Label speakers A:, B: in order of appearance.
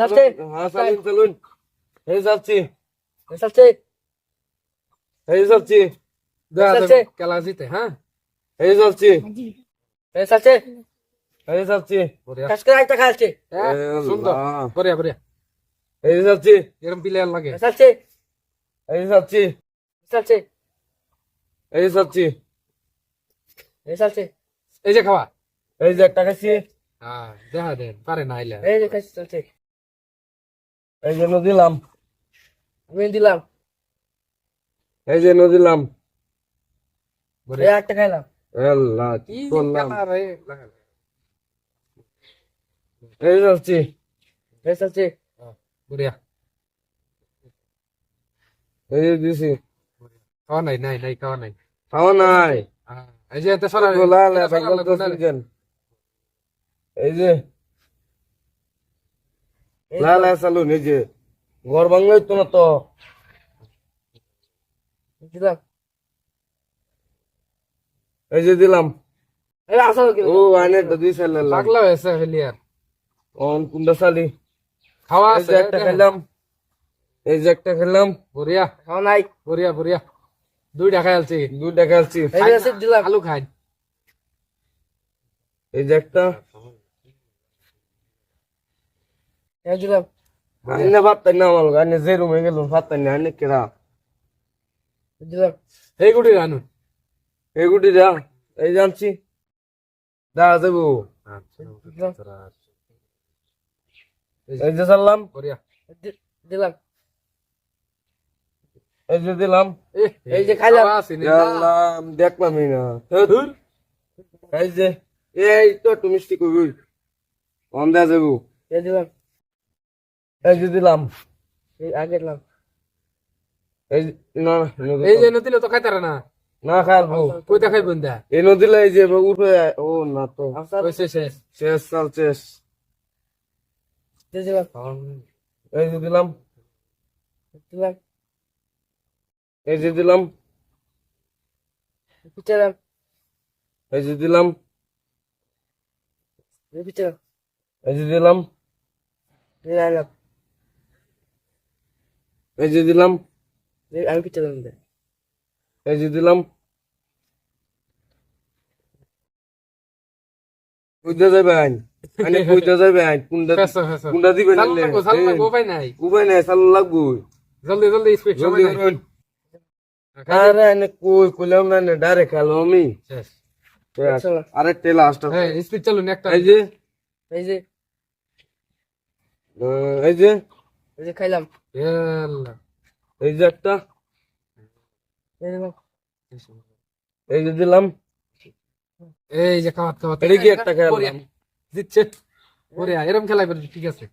A: চালছে
B: হ্যাঁ চালুন চালুন এই যাচ্ছি
A: চালছে
B: এই যাচ্ছি
C: দেখা
A: চালছে।
C: যাবে খেলা জিতে হ্যাঁ
B: এই যাচ্ছি
A: চালছে
B: এই যাচ্ছি
C: বঢ়িয়া
A: কাজ করে একটা খাচ্ছে
C: হ্যাঁ,
B: আল্লাহ।
C: সুন্দর বঢ়িয়া বঢ়িয়া
B: এই যাচ্ছি
C: এরম প্লেয়ার লাগে
A: চালছে
B: এই যাচ্ছি
A: চালছে
B: এই যাচ্ছি
A: চালছে
C: এই যে খাওয়া
B: এই যে একটা খাচ্ছি
C: হ্যাঁ দেখা দেন পারে না আইলে
A: এই যে খাচ্ছে চলছে
B: এই যে দিলাম
A: আমি দিলাম
B: এই যে দিলাম
A: একটা খাইলাম।
B: আল্লাহ কি করলাম। এই যাচ্ছি
A: এই চালছে।
C: হ্যাঁ, বঢ়িয়া
B: এই যে দিছি।
C: খাওয়া নাই নাই নাই খাওয়া নাই।
B: খাওয়া নাই।
C: হ্যাঁ, এই যে এতে সরা লাগবে না রে।
B: এই যে চালুন এই যে ঘর বাংলাই তো না তো।
A: দিলাম
B: এই যে দিলাম।
A: এই আসো কি?
B: ও আনে তো দুই সাল
C: পাগলা হয়েছে প্লেয়ার
B: অন কুন্ডা সালি
C: খাওয়া আছে
B: একটা খেলাম। এই যে একটা খেলাম।
C: বঢ়িয়া
A: খাও নাই।
C: বঢ়িয়া বঢ়িয়া দুইটা খাই আলছি।
B: দুইটা খেলছি
A: এই যে
C: আলু খাই।
B: এই যে একটা। না আমার আনে যে রুমে গেল ভাত তাই না আনে কেরা?
A: দিলাম
C: এই গুটি রানু।
B: এই গুটি দা এই জানছি দা দেবো। এই যে
A: দিলাম।
B: এই যে দিলাম।
A: এই যে খাইলাম।
C: খাওয়া আছে নি।
B: দিলাম দেখলামই না। ধুর। এই যে। এই তো একটু মিষ্টি কবি। অন দেয়া যাব
A: এই দিলাম
B: এই যে দিলাম
A: এই আগে দিলাম
B: এই না না,
C: এই যে নদিলে তো খাইতারে না
B: না খাইবো
C: কইতা খাই বন্ধা
B: এই নদীলে এই যে উঠে ও না তো
C: শেষ
B: শেষ সাল শেষ
A: দিলাম
B: এই যে দিলাম
A: দিলাম
B: এই যে দিলাম এই যে দিলাম
A: এই
B: এই যে দিলাম
A: আইলাম
B: এই যে দিলাম
A: এই আমি পিছালাম
B: এই যে দিলাম কইতে যাবে আইন আইনে কইতে যাবে আইন কুন্ডা
C: ফেসো ফেসো
B: কুন্ডা দিবেন
C: চালু লাগবো চালু লাগবো উপায় নাই
B: উপায় নাই চালু লাগবো
C: জলদি জলদি স্পিড সময়
B: জলদি
C: নাই
B: করুন আরে আইনে কই কইলাম না না ডাইরেক্ট খেলো আমি
C: শেষ
A: চলো।
B: আরে টেলা আসটা
C: হ্যাঁ স্পিড চালুন একটা
B: এই যে
A: এই যে
B: আহ, এই যে
A: এই যে খাইলাম।
C: ইয়াল্লা
B: এই যে একটা।
A: এই দিলাম
B: এই যে দিলাম।
C: এই যে খাওয়াত খাওয়াত।
B: এটা কি একটা খেলাম?
C: জিতছে ওরে এরম খেলাই ঠিক আছে।